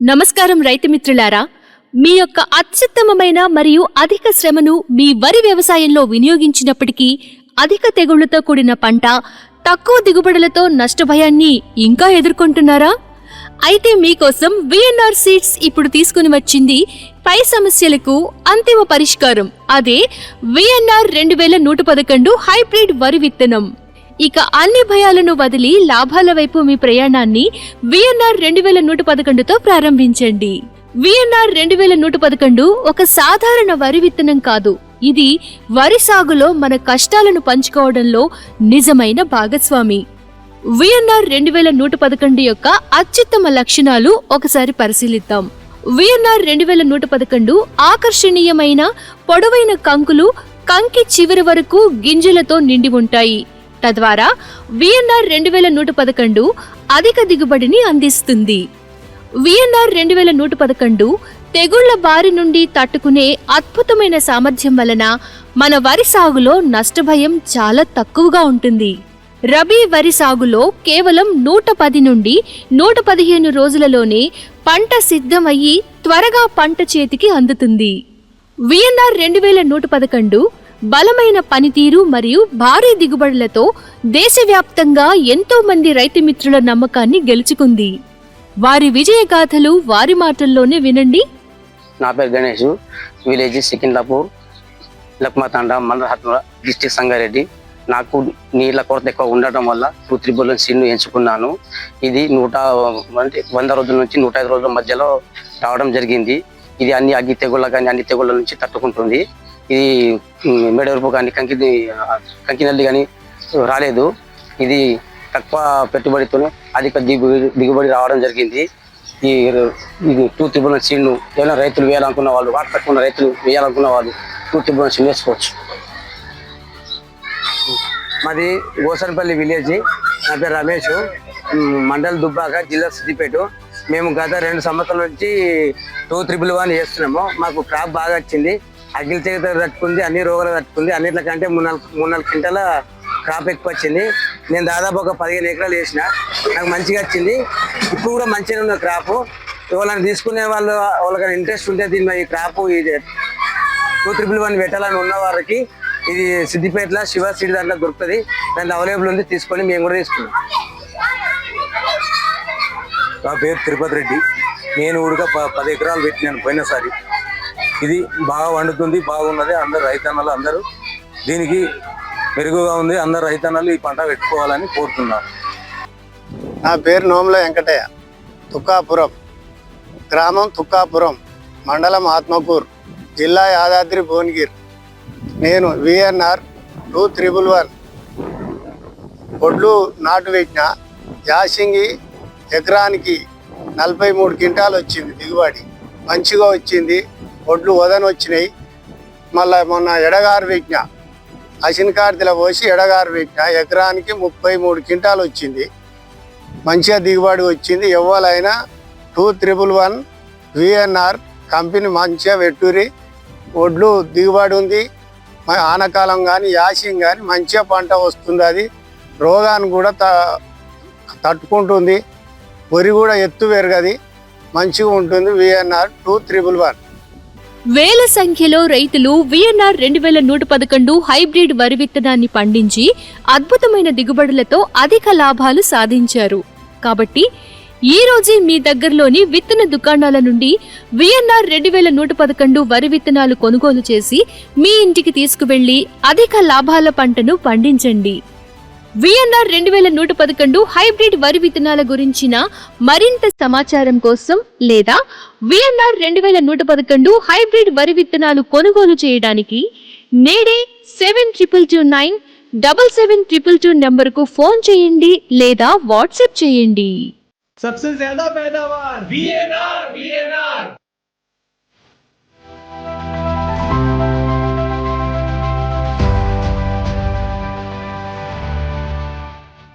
నమస్కారం రైతు మిత్రులారా మీ యొక్క అత్యుత్తమమైన మరియు అధిక శ్రమను మీ వరి వ్యవసాయంలో వినియోగించినప్పటికీ అధిక తెగుళ్ళతో కూడిన పంట తక్కువ దిగుబడులతో నష్టభయాన్ని ఇంకా ఎదుర్కొంటున్నారా? అయితే మీకోసం విఎన్ఆర్ సీడ్స్ ఇప్పుడు తీసుకుని వచ్చింది పై సమస్యలకు అంతిమ పరిష్కారం. అదే విఎన్ఆర్ రెండు వేల నూట పదకొండు హైబ్రిడ్ వరి విత్తనం. ఇక అన్ని భయాలను వదిలి లాభాల వైపు మీ ప్రయాణాన్ని విఎన్ఆర్ రెండు వేల నూట పదకొండుతో ప్రారంభించండి. విఎన్ఆర్ రెండు వేల నూట పదకొండు ఒక సాధారణ వరి విత్తనం కాదు. ఇది వరి సాగులో మన కష్టాలను పంచుకోవడంలో నిజమైన భాగస్వామి. విఎన్ఆర్ రెండు వేల నూట పదకొండు యొక్క అత్యుత్తమ లక్షణాలు ఒకసారి పరిశీలిద్దాం. విఎన్ఆర్ రెండు వేల నూట పదకొండు ఆకర్షణీయమైన పొడవైన కంకులు కంకి చివరి వరకు గింజలతో నిండి ఉంటాయి. తద్వారా విఎన్ఆర్ రెండు వేల నూట పదకొండు అధిక దిగుబడిని అందిస్తుంది. విఎన్ఆర్ రెండు వేల నూట పదకొండు తెగుళ్ళ బారి నుండి తట్టుకునే అద్భుతమైన సామర్థ్యం వలన మన వరి సాగులో నష్టభయం చాలా తక్కువగా ఉంటుంది. రబీ వరి సాగులో కేవలం నూట పది నుండి నూట పదిహేను రోజులలోనే పంట సిద్ధమయ్యి త్వరగా పంట చేతికి అందుతుంది. విఎన్ఆర్ రెండు వేల నూట పదకొండు బలమైన పనితీరు మరియు భారీ దిగుబడులతో దేశవ్యాప్తంగా ఎంతో మంది రైతు మిత్రుల నమ్మకాన్ని గెలుచుకుంది. వారి విజయగాథలు వారి మాటల్లోనే వినండి. నా పేరు గణేష్ విలేజ్ సికింద్రాపూర్ లక్మతాండ మండల డిస్టిక్ సంగారెడ్డి. నాకు నీళ్ళ కొరత ఎక్కువ ఉండటం వల్ల టూ త్రిబుల్ సిన్ను ఎంచుకున్నాను. ఇది నూట అంటే వంద రోజుల నుంచి నూట ఐదు రోజుల మధ్యలో రావడం జరిగింది. ఇది అన్ని అగ్గి తెగుళ్ళ కానీ అన్ని తెగుళ్ళ నుంచి తట్టుకుంటుంది. ఇది మెడవరపు కానీ కంకి కంకినల్లి కానీ రాలేదు. ఇది తక్కువ పెట్టుబడితో అధిక దిగుబడి దిగుబడి రావడం జరిగింది. ఈ ఇది టూ త్రిబుల్ సీడ్ను ఏమైనా రైతులు వేయాలనుకున్న వాళ్ళు వాటి తక్కువ ఉన్న రైతులు వేయాలనుకున్న వాళ్ళు టూ త్రిబుల్ సీడ్ వేసుకోవచ్చు. మాది గోసనపల్లి విలేజ్. నా పేరు రమేష్. మండల్ దుబ్బాక జిల్లా సిద్దిపేట. మేము గత రెండు సంవత్సరాల నుంచి టూ త్రిబుల్ వన్ చేస్తున్నాము మాకు క్రాప్ బాగా వచ్చింది. అగ్గిలి చేత తట్టుకుంది అన్ని రోగాలు తట్టుకుంది. అన్నిటికంటే మూడు నాలుగు మూడు నాలుగు క్వింటల క్రాప్ ఎక్కువ వచ్చింది. నేను దాదాపు ఒక పదిహేను ఎకరాలు వేసిన. నాకు మంచిగా వచ్చింది. ఇప్పుడు కూడా మంచిగా ఉన్న క్రాప్. ఎవరైనా తీసుకునే వాళ్ళు వాళ్ళకైనా ఇంట్రెస్ట్ ఉంటే దీని ఈ క్రాప్ ఇది టూ త్రిపుల్ వన్ పెట్టాలని ఉన్న వారికి ఇది సిద్దిపేటలో శివ సిటీ దాంట్లో దొరుకుతుంది. దాంట్లో అవైలబుల్ ఉంది. తీసుకొని మేము కూడా తీసుకున్నాం నా పేరు తిరుపతి రెడ్డి. నేను కూడా ప- పది ఎకరాలు పెట్టినాను పోయినసారి. ఇది బాగా వండుతుంది బాగున్నది అందరు రైతన్నలు అందరూ. దీనికి మెరుగుగా ఉంది అందరు రైతన్నలు ఈ పంట పెట్టుకోవాలని కోరుతున్నారు నా పేరు నోముల వెంకటయ్య తుక్కాపురం. గ్రామం తుక్కాపురం మండలం ఆత్మకూర్ జిల్లా యాదాద్రి భువనగిరి. నేను విఎన్ఆర్ టూ త్రిబుల్ వన్. ఒడ్లు నాటు పెట్టిన యాసింగి ఎకరానికి నలభై మూడు క్వింటాలు వచ్చింది దిగుబడి. మంచిగా వచ్చింది. ఒడ్లు వదని వచ్చినాయి. మళ్ళీ మొన్న ఎడగారు పెట్టిన అసినకార్తెల పోసి ఎడగారు పెట్టిన ఎకరానికి ముప్పై మూడు క్వింటాలు వచ్చింది. మంచిగా దిగుబడి వచ్చింది. ఎవరైనా two triple one VNR company మంచిగా పెట్టురి ఒడ్లు దిగుబడి ఉంది. ఆనకాలం కానీ యాసింగ్ కానీ మంచిగా పంట వస్తుంది అది. రోగాన్ని కూడా త తట్టుకుంటుంది. వరి కూడా ఎత్తు పెరగది. మంచిగా ఉంటుంది విఎన్ఆర్ టూ త్రిబుల్ వన్. వేల సంఖ్యలో రైతులు విఎన్ఆర్ రెండు వేల నూట పదకొండు హైబ్రిడ్ వరి విత్తనాన్ని పండించి అద్భుతమైన దిగుబడులతో అధిక లాభాలు సాధించారు. కాబట్టి ఈ రోజే మీ దగ్గరలోని విత్తన దుకాణాల నుండి విఎన్ఆర్ రెండు వేల నూట పదకొండు వరి విత్తనాలు కొనుగోలు చేసి మీ ఇంటికి తీసుకువెళ్ళి అధిక లాభాల పంటను పండించండి. విఎన్ఆర్ రెండు వేల నూట పదకొండు హైబ్రిడ్ వరి విత్తనాల గురించిన మరింత సమాచారం కోసం లేదా విఎన్ఆర్ రెండు వేల నూట పదకొండు హైబ్రిడ్ వరి విత్తనాలు కొనుగోలు చేయడానికి నేడే seven triple two nine double seven triple two నెంబర్కు ఫోన్ చేయండి లేదా వాట్సాప్ చేయండి.